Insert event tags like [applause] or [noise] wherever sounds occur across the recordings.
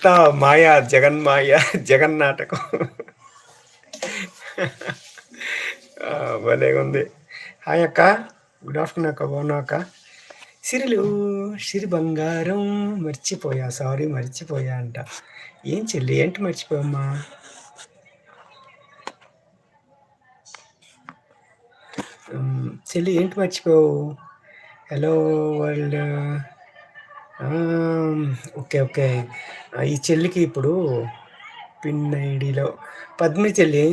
అంతా మాయా జగన్మాయ జగన్నాటకం భలే ఉంది. హాయ్ అక్క. గుడ్ ఆఫ్టర్నూన్ అక్క బాగున్నా అక్క? సిరిలు సిరి బంగారం మర్చిపోయా సారీ మర్చిపోయా అంట. ఏం చెల్లి ఏంటి మర్చిపోయమ్మా చెల్లి ఏంటి మర్చిపోవు హలో వరల్డ్ ఓకే ఓకే. ఈ చెల్లికి ఇప్పుడు పిన్ ఐడిలో పద్మి చెల్లి.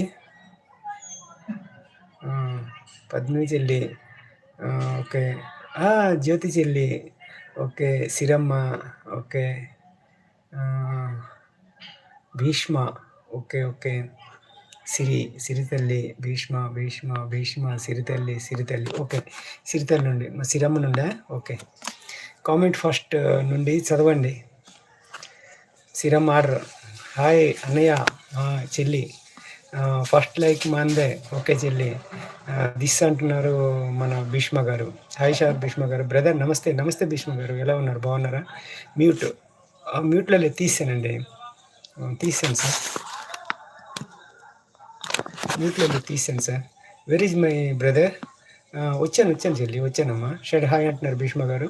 పద్మి చెల్లి. ఓకే. జ్యోతి చెల్లి. Okay Siramma. Okay. Bhishma. Okay okay. Siri సిరితల్లి Bhishma Bhishma Bhishma సిరితల్లి సిరితల్లి ఓకే సిరితల్లి నుండి మా సిరమ్మ నుండా? ఓకే. కామెంట్ ఫస్ట్ నుండి చదవండి. సిరమ్ ఆర్డర్. హాయ్ అన్నయ్య చెల్లి. ఫస్ట్ లైక్ మాందే. ఓకే చెల్లి. దిస్ అంటున్నారు మన భీష్మ గారు. హాయ్ షార్ భీష్మ గారు. బ్రదర్ నమస్తే. నమస్తే భీష్మ గారు. ఎలా ఉన్నారు? బాగున్నారా? మ్యూట్ మ్యూట్లో తీసానండి. తీసాను సార్. మ్యూట్లో తీసాను sir. Where is my brother వచ్చాను వచ్చాను చెల్లి వచ్చానమ్మా. షెడ్ హాయ్ అంటున్నారు భీష్మ గారు.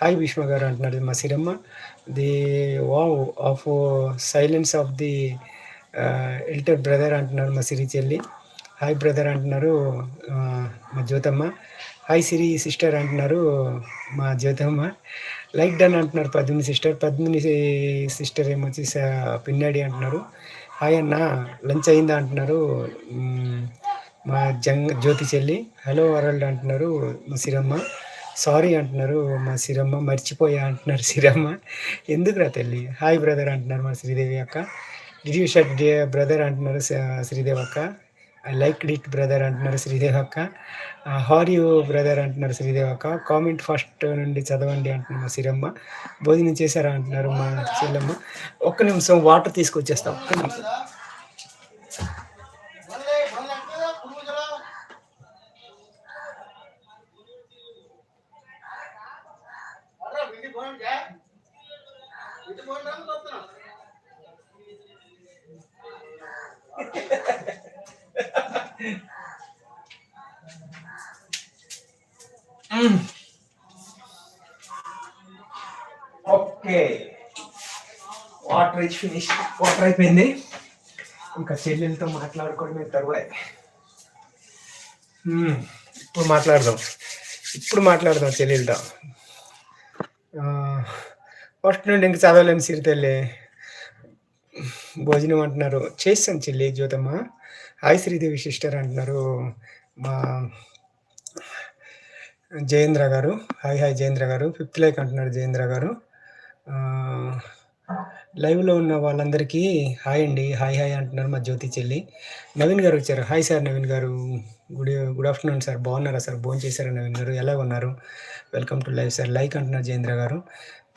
హాయ్ భీష్మ గారు అంటున్నారు మా సిరమ్మ. The vow of silence of the elder brother అంటున్నారు మా సిరి చెల్లి. హాయ్ బ్రదర్ అంటున్నారు మా జ్యోతమ్మ. హాయ్ సిరి సిస్టర్ అంటున్నారు మా జ్యోతమ్మ. లైక్ డన్ అంటున్నారు పద్మిని సిస్టర్. పద్మిని సిస్టర్ ఏమొచ్చి పిన్నాడి అంటున్నారు. హాయ్ అన్న లంచ్ అయిందా అంటున్నారు మా జంగ్ జ్యోతి చెల్లి హలో వరల్డ్ అంటున్నారు మా సిరమ్మ. సారీ అంటున్నారు మా సిరమ్మ. మర్చిపోయా అంటున్నారు సిరమ్మ. ఎందుకురా తల్లి? హాయ్ బ్రదర్ అంటున్నారు మా శ్రీదేవి అక్క. డిడ్ యూ షట్ బ్రదర్ అంటున్నారు శ్రీదేవి అక్క. ఐ లైక్ డిట్ బ్రదర్ అంటున్నారు శ్రీదేవి అక్క. హార్ యూ బ్రదర్ అంటున్నారు శ్రీదేవి అక్క. కామెంట్ ఫస్ట్ నుండి చదవండి అంటున్నారు మా సిరమ్మ. భోజనం చేశారా అంటున్నారు మా చెల్లమ్మ. ఒక్క నిమిషం వాటర్ తీసుకొచ్చేస్తాం ఒక్క నిమిషం. ఓకే. వాటర్ ఇచ్చి ఫినిష్ వాటర్ అయిపోయింది. ఇంకా చెల్లెలతో మాట్లాడుకోవడమే తర్వాత ఇప్పుడు మాట్లాడదాం. ఇప్పుడు మాట్లాడదాం చెల్లెలతో. ఫస్ట్ నుండి ఇంక చదవలేము సిరితల్లి. భోజనం అంటున్నారు. చేస్తాను చెల్లి జ్యోతమ్మ. హాయ్ శ్రీదేవి సిస్టర్ అంటున్నారు. మా జయేంద్ర గారు. హాయ్ హాయ్ జయేంద్ర గారు. ఫిఫ్త్ లైక్ అంటున్నారు జయేంద్ర గారు. లైవ్లో ఉన్న వాళ్ళందరికీ హాయ్ అండి. హాయ్ హాయ్ అంటున్నారు మా జ్యోతి చెల్లి. నవీన్ గారు వచ్చారు. హాయ్ సార్ నవీన్ గారు. Good good afternoon sir. బాగున్నారా సార్? భోజనం చేశారా నవీన్ గారు? ఎలా ఉన్నారు? Welcome to live sir. Like అంటున్నారు జయేంద్ర గారు.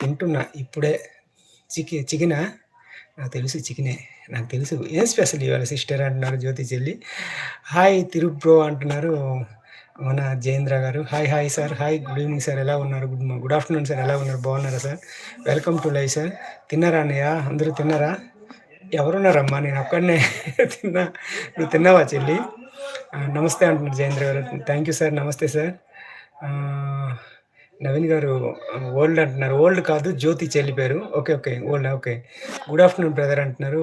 తింటున్నా. ఇప్పుడే చికి చికెనా? నాకు తెలుసు చికెనే. నాకు తెలుసు. ఏం స్పెషల్ ఇవాళ సిస్టర్ అంటున్నారు జ్యోతి చెల్లి? హాయ్ తిరుప్రో అంటున్నారు. మన జయేంద్ర గారు. Hi hi sir hi good evening sir ఎలా ఉన్నారు? గుడ్ గుడ్ ఆఫ్టర్నూన్ సార్ ఎలా ఉన్నారు? బాగున్నారా sir welcome to live sir తిన్నారా అన్నయ్య? అందరూ తిన్నారా? ఎవరున్నారమ్మా? నేను అక్కడనే [laughs] తిన్నా. నువ్వు తిన్నావా చెల్లి? నమస్తే అంటున్నారు జయేంద్ర గారు. థ్యాంక్ యూ సార్ నమస్తే సార్ నవీన్ గారు ఓల్డ్ అంటున్నారు. ఓల్డ్ కాదు జ్యోతి చెల్లి పేరు okay okay. Old okay. Good afternoon brother అంటున్నారు.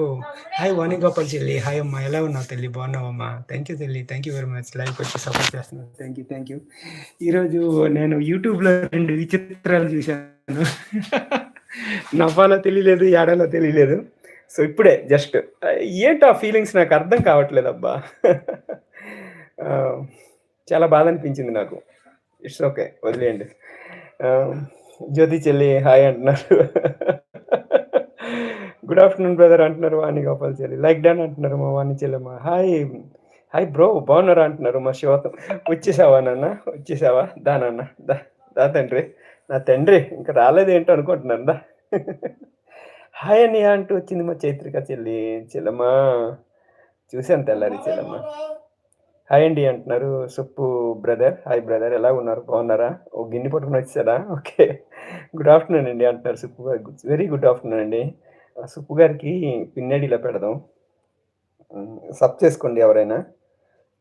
హాయ్ వాణిగోపాల్ చెల్లి. హాయ్ అమ్మా. ఎలా ఉన్నావు తెల్లి? బాగున్నావమ్మా? థ్యాంక్ యూ తల్లి. Thank you very much like వచ్చి సపోర్ట్ చేస్తున్నాను థ్యాంక్ యూ థ్యాంక్ యూ ఈరోజు నేను యూట్యూబ్లో రెండు విచిత్రాలు చూశాను. నవ్వాలో తెలియలేదు ఏడాలో తెలియలేదు. సో ఇప్పుడే జస్ట్ ఏంటో ఆ ఫీలింగ్స్ నాకు అర్థం కావట్లేదు అబ్బా. చాలా బాధ అనిపించింది నాకు. ఇట్స్ ఓకే వదిలేయండి. Um, జ్యోతి చెల్లి హాయ్ అంటున్నారు. గుడ్ ఆఫ్టర్నూన్ బ్రదర్ అంటున్నారు వాణి గోపాల్ చెల్లి. లైక్ డన్ అంటున్నారు మా వాణి చెల్లెమ్మ. హాయ్ హాయ్ బ్రో బాగున్నారా అంటున్నారు మా శివతం వచ్చేసావా నాన్న? వచ్చేసావా? దా నాన్న దా దా తండ్రి. నా తండ్రి ఇంకా రాలేదేంటో అనుకుంటున్నాను దా. హాయ్ అని అంటూ వచ్చింది మా చైత్రిక చెల్లి. చెల్లమ్మ చూసాను తెల్లారి చెల్లమ్మ. హాయ్ అండి అంటున్నారు సుప్పు బ్రదర్ హాయ్ బ్రదర్ ఎలా ఉన్నారు బాగున్నారా ఓ గిన్నె పట్టుకుని వచ్చారా ఓకే గుడ్ ఆఫ్టర్నూన్ అండి అంటున్నారు సుప్పు వెరీ గుడ్ ఆఫ్టర్నూన్ అండి సుప్పు గారికి పిన్నడిలో పెడదాం. సబ్ చేసుకోండి ఎవరైనా.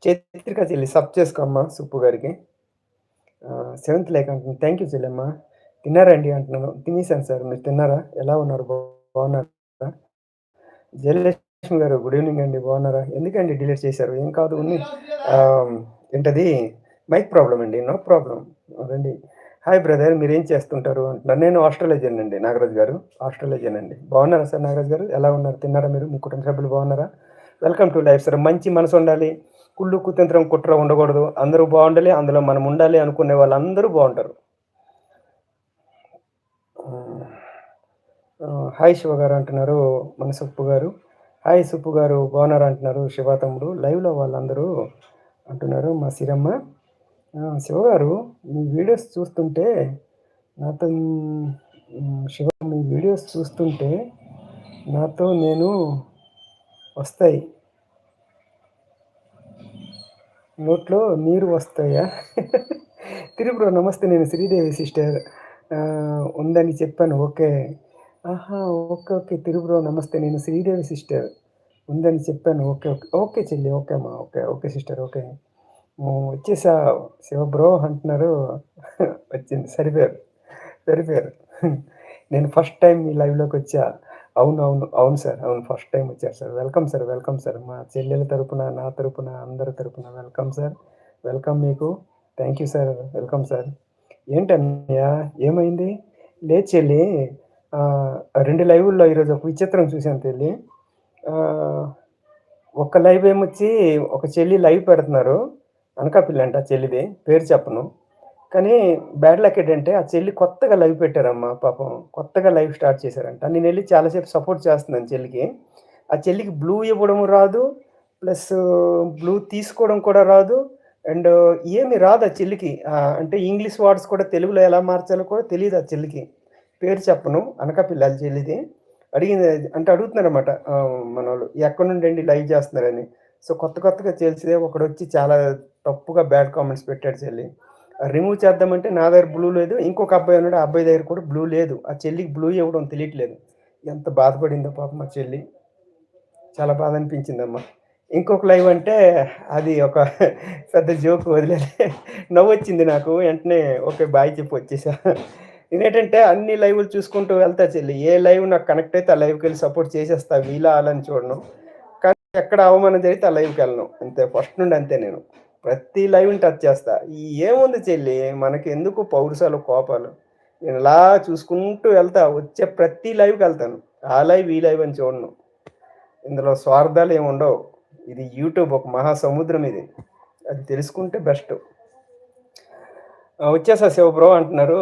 చైత్రిక చెల్లి సబ్ చేసుకో అమ్మా గారికి. సెవెంత్ లేక అంటున్నాను థ్యాంక్ యూ చెల్లెమ్మ. తిన్నారా అండి అంటున్నాను. తినేసాను సార్. మీరు తిన్నారా? ఎలా ఉన్నారు? బాగున్నారా? జయలక్ష్మి గారు గుడ్ ఈవెనింగ్ అండి. బాగున్నారా? ఎందుకండి డిలీట్ చేశారు? ఏం కాదు ఉంది ఏంటది మైక్ ప్రాబ్లం అండి. నో ప్రాబ్లం రండి. హాయ్ బ్రదర్ మీరేం చేస్తుంటారు అంటున్నారు. నేను ఆస్ట్రేలియన్ అండి నాగరాజు గారు. ఆస్ట్రేలియన్ అండి. బాగున్నారా సార్ నాగరాజ్ గారు? ఎలా ఉన్నారు? తిన్నారా మీరు? మీ కుటుంబ సభ్యులు బాగున్నారా? Welcome to life sir. మంచి మనసు ఉండాలి. కుళ్ళు, కుతంత్రం, కుట్ర ఉండకూడదు. అందరూ బాగుండాలి. అందులో మనం ఉండాలి అనుకునే వాళ్ళందరూ బాగుంటారు. హాయ్ శివ గారు అంటున్నారు. మన గారు. హాయ్ సుబ్బు గారు బాగున్నారు అంటున్నారు. శివ తమ్ముడు. లైవ్‌లో వాళ్ళందరూ అంటున్నారు. మా సిరమ్మ. శివగారు శివ గారు మీ వీడియోస్ చూస్తుంటే నాతో శివ మీ వీడియోస్ చూస్తుంటే నాతో నేను వస్తాయి. నోట్లో నీరు వస్తాయా? తిరు నమస్తే. నేను శ్రీదేవి సిస్టర్ ఉందని చెప్పాను. ఓకే. ఆహా! ఓకే. ఓకే. తిరు బ్రో నమస్తే. నేను శ్రీదేవి సిస్టర్ ఉందని చెప్పాను. ఓకే. ఓకే. ఓకే చెల్లి. ఓకే అమ్మా. ఓకే. Okay sister. ఓకే. వచ్చేసా శివ బ్రో అంటున్నారు. వచ్చింది. సరిపోయారు. సరిపోయారు. నేను ఫస్ట్ టైం మీ లైవ్‌లోకొచ్చా. అవును. అవును. అవును సార్. అవును. ఫస్ట్ టైం వచ్చారు sir. Welcome sir. Welcome sir. మా చెల్లెల తరపున, నా తరపున, అందరి తరపున వెల్కమ్ సార్. వెల్కమ్ మీకు. Thank you sir. Welcome sir. ఏంటన్నయ్య ఏమైంది? లేచెల్లి రెండు లైవ్ల్లో ఈరోజు ఒక విచిత్రం చూశాను తల్లి ఒక లైవ్ ఏమొచ్చి ఒక చెల్లి లైవ్ పెడుతున్నారు. అనకాపల్లి అంట చెల్లిది. పేరు చెప్పను. కానీ బ్యాడ్ లక్ ఏంటంటే ఆ చెల్లి కొత్తగా లైవ్ పెట్టారమ్మా పాపం. కొత్తగా లైవ్ స్టార్ట్ చేశారంట. నేను వెళ్ళి చాలాసేపు సపోర్ట్ చేస్తున్నాను చెల్లికి. ఆ చెల్లికి బ్లూ ఇవ్వడం రాదు. ప్లస్ బ్లూ తీసుకోవడం కూడా రాదు. అండ్ ఏమి రాదు ఆ చెల్లికి. అంటే ఇంగ్లీష్ వర్డ్స్ కూడా తెలుగులో ఎలా మార్చాలో కూడా తెలియదు ఆ చెల్లికి. పేరు చెప్పను. అనకాపల్లి చెల్లిది. అడిగింది అంటే అడుగుతున్నారన్నమాట. మన వాళ్ళు ఎక్కడి నుండండి లైవ్ చేస్తున్నారని. సో కొత్త కొత్తగా చేల్చిదే ఒకడు వచ్చి చాలా తప్పుగా బ్యాడ్ కామెంట్స్ పెట్టాడు చెల్లి. రిమూవ్ చేద్దామంటే నా దగ్గర బ్లూ లేదు. ఇంకొక అబ్బాయి ఉన్నాడు. ఆ అబ్బాయి దగ్గర కూడా బ్లూ లేదు. ఆ చెల్లికి బ్లూ ఇవ్వడం తెలియట్లేదు. ఎంత బాధపడిందో పాపం ఆ చెల్లి. చాలా బాధ అనిపించిందమ్మా. ఇంకొక లైవ్ అంటే అది ఒక పెద్ద జోక్ వదిలేలే. నవ్వొచ్చింది నాకు. వెంటనే ఓకే. బాయ్ చెప్పి వచ్చేసా. నేనేంటంటే అన్ని లైవ్‌లు చూసుకుంటూ వెళ్తా చెల్లి. ఏ లైవ్ నాకు కనెక్ట్ అయితే ఆ లైవ్కి వెళ్ళి సపోర్ట్ చేసేస్తా. వీలా ఆళ్ళా అని చూడను. కానీ ఎక్కడ అవమానం జరిగితే ఆ లైవ్కి వెళ్ళను అంతే ఫస్ట్ నుండి అంతే నేను. ప్రతి లైవ్‌ని టచ్ చేస్తా. ఏముంది చెల్లి మనకెందుకు పౌరుషాలు, కోపాలు. నేను ఇలా చూసుకుంటూ వెళ్తా. వచ్చే ప్రతి లైవ్కి వెళ్తాను ఆ లైవ్, ఈ లైవ్ అని చూడను. ఇందులో స్వార్థాలు ఏమి ఉండవు. ఇది యూట్యూబ్ ఒక మహాసముద్రం ఇది. అది తెలుసుకుంటే బెస్ట్. వచ్చేసా శివ బ్రో అంటున్నారు.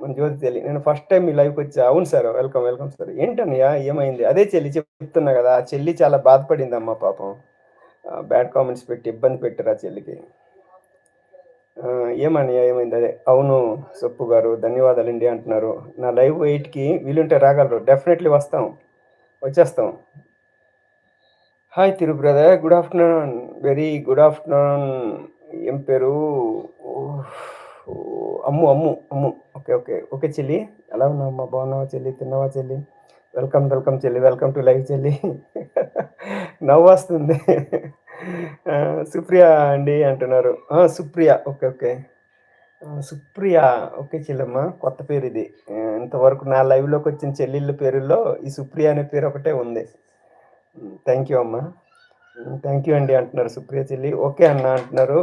మన జ్యోతి చెల్లి. నేను ఫస్ట్ టైం మీ లైవ్‌కొచ్చా. అవును సార్. వెల్కమ్. Welcome sir. ఏంటన్నయ్యా ఏమైంది? అదే చెల్లి చెప్తున్నా కదా ఆ చెల్లి చాలా బాధపడింది అమ్మ పాపం. బ్యాడ్ కామెంట్స్ పెట్టి ఇబ్బంది పెట్టారు ఆ చెల్లికి. ఏమన్నయ్యా ఏమైంది? అదే అవును సొప్పు గారు ధన్యవాదాలండి అంటున్నారు. నా లైవ్ ఎయిట్కి వీలుంటే రాగలరు. డెఫినెట్లీ వస్తాం. వచ్చేస్తాం. Hi Thiru brother. Good afternoon. Very good afternoon. ఏం పేరు? Ammu. Ammu. Ammu. Okay. Okay. Okay చెల్లి. ఎలా ఉన్నావమ్మా? బాగున్నావా చెల్లి? తిన్నావా చెల్లి? వెల్కమ్. వెల్కమ్ చెల్లి. వెల్కమ్ టు లైవ్ చెల్లి. నవ్వొస్తుంది. ఆ! సుప్రియ అండి అంటున్నారు. Supriya. Okay. Okay. Supriya. Okay చెల్లమ్మ కొత్త పేరు ఇది ఇంతవరకు నా లైవ్లోకి వచ్చిన చెల్లెళ్ళ పేరుల్లో ఈ సుప్రియ అనే పేరు ఒకటే ఉంది. థ్యాంక్ యూ అమ్మా. థ్యాంక్ యూ అండి అంటున్నారు సుప్రియ చెల్లి. ఓకే అన్న అంటున్నారు.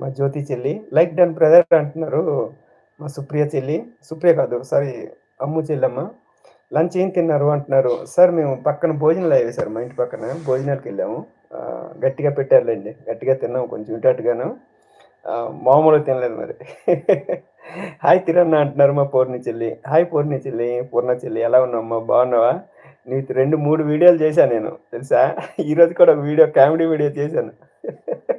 మా జ్యోతి చెల్లి. లైక్ డన్ బ్రదర్ అంటున్నారు. మా సుప్రియ చెల్లి. సుప్రియ కాదు సారీ అమ్ము చెల్లెమ్మ. లంచ్ ఏం తిన్నారు అంటున్నారు. సార్ మేము పక్కన భోజనాలు అయ్యాయి సార్ మా ఇంటి పక్కన. భోజనాలకు వెళ్ళాము గట్టిగా పెట్టారులేండి గట్టిగా తిన్నాం కొంచెం ఇటాటుగాను మామూలుగా తినలేదు మరి. [laughs] హాయ్ తిరన్న అంటున్నారు మా పూర్ణి చెల్లి. హాయ్ పూర్ణి చెల్లి. పూర్ణ చెల్లి ఎలా ఉన్నావమ్మా? బాగున్నావా? నీకు 2, 3 వీడియోలు చేశాను నేను తెలుసా? [laughs] ఈరోజు కూడా ఒక వీడియో కామెడీ వీడియో చేశాను. [laughs]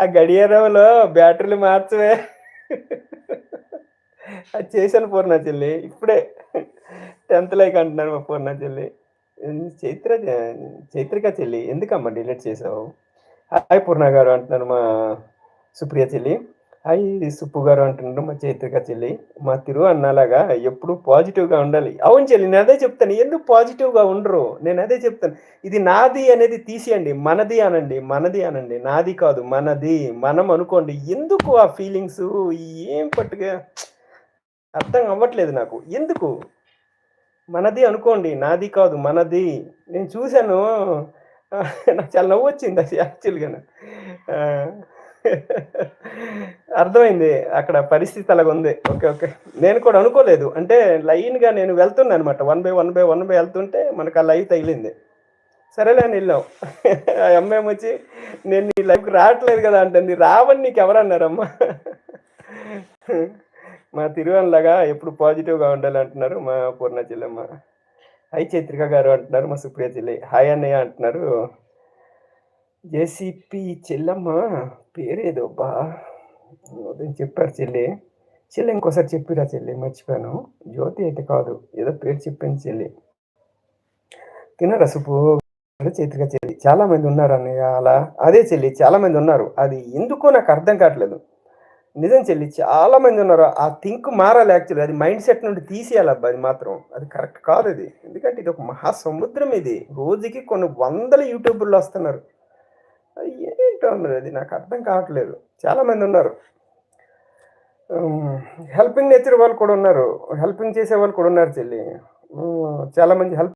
ఆ గడియారంలో బ్యాటరీలు మార్చవే. అది చేశాను పూర్ణ చెల్లి. ఇప్పుడే 10థ్ లైక్ అంటున్నారు మా పూర్ణ చెల్లి. చైత్ర చైత్రిక చెల్లి ఎందుకమ్మా డిలీట్ చేసావు? హాయ్ పూర్ణ గారు అంటున్నారు మా సుప్రియ చెల్లి. హాయ్ సుప్పు గారు అంటున్నారు మా చైత్రిక చెల్లి. మా తిరు అన్నలాగా ఎప్పుడు పాజిటివ్‌గా ఉండాలి. అవును చెల్లి నేను అదే చెప్తాను. ఎందుకు పాజిటివ్‌గా ఉండరు? నేను అదే చెప్తాను. ఇది నాది అనేది తీసేయండి. మనది అనండి. మనది అనండి. నాది కాదు మనది. మనం అనుకోండి. ఎందుకు ఆ ఫీలింగ్స్ ఏం పట్టుగా అర్థం అవ్వట్లేదు నాకు. ఎందుకు? మనది అనుకోండి. నాది కాదు మనది. నేను చూసాను. [laughs] నాకు చాలా నవ్వొచ్చింది వచ్చింది యాక్చువల్గా అర్థమైంది. అక్కడ పరిస్థితి అలాగుంది. ఓకే. ఓకే. నేను కూడా అనుకోలేదు. అంటే లైన్‌గా నేను వెళ్తున్నానన్నమాట. One by one by one by వెళ్తుంటే మనకు ఆ లైవ్ తగిలింది. సరేలే అని వెళ్ళాం ఆ అమ్మాయేమొచ్చి నేను నీ లైఫ్ రావట్లేదు కదా! అంటుంది. రావని నీకెవరన్నారమ్మా? మా తిరువనలాగా ఎప్పుడు పాజిటివ్‌గా ఉండాలి అంటున్నారు మా పూర్ణ చెల్లెమ్మ. హై చైత్రిక గారు అంటున్నారు మా సుప్రియ చెల్లి. హాయ్ అన్నయ్య అంటున్నారు. జేసీపీ చెల్లమ్మ పేరేదో అబ్బా! ఉదయం చెప్పారు చెల్లి. చెల్లి ఇంకోసారి చెప్పిరా చెల్లి మర్చిపోయాను. జ్యోతి అయితే కాదు. ఏదో పేరు చెప్పింది చెల్లి. తినరా సుబ్బు? చేతిగా చెల్లి. చాలా మంది ఉన్నారు అన్నయ్య అలా. అదే చెల్లి చాలా మంది ఉన్నారు. అది ఎందుకో నాకు అర్థం కావట్లేదు. నిజం చెల్లి చాలా మంది ఉన్నారు. ఆ థింక్ మారాలి యాక్చువల్లీ. అది మైండ్ సెట్ నుండి తీసేయాలబ్బా అది మాత్రం. అది కరెక్ట్ కాదు అది ఎందుకంటే ఇది ఒక మహా సముద్రం ఇది. రోజుకి కొన్ని వందల యూట్యూబర్‌లు వస్తున్నారు. అది ఏంటో అది నాకు అర్థం కావట్లేదు. చాలామంది ఉన్నారు. హెల్పింగ్ నేచర్ వాళ్ళు కూడా ఉన్నారు. హెల్పింగ్ చేసే వాళ్ళు కూడా ఉన్నారు చెల్లి. చాలామంది హెల్ప్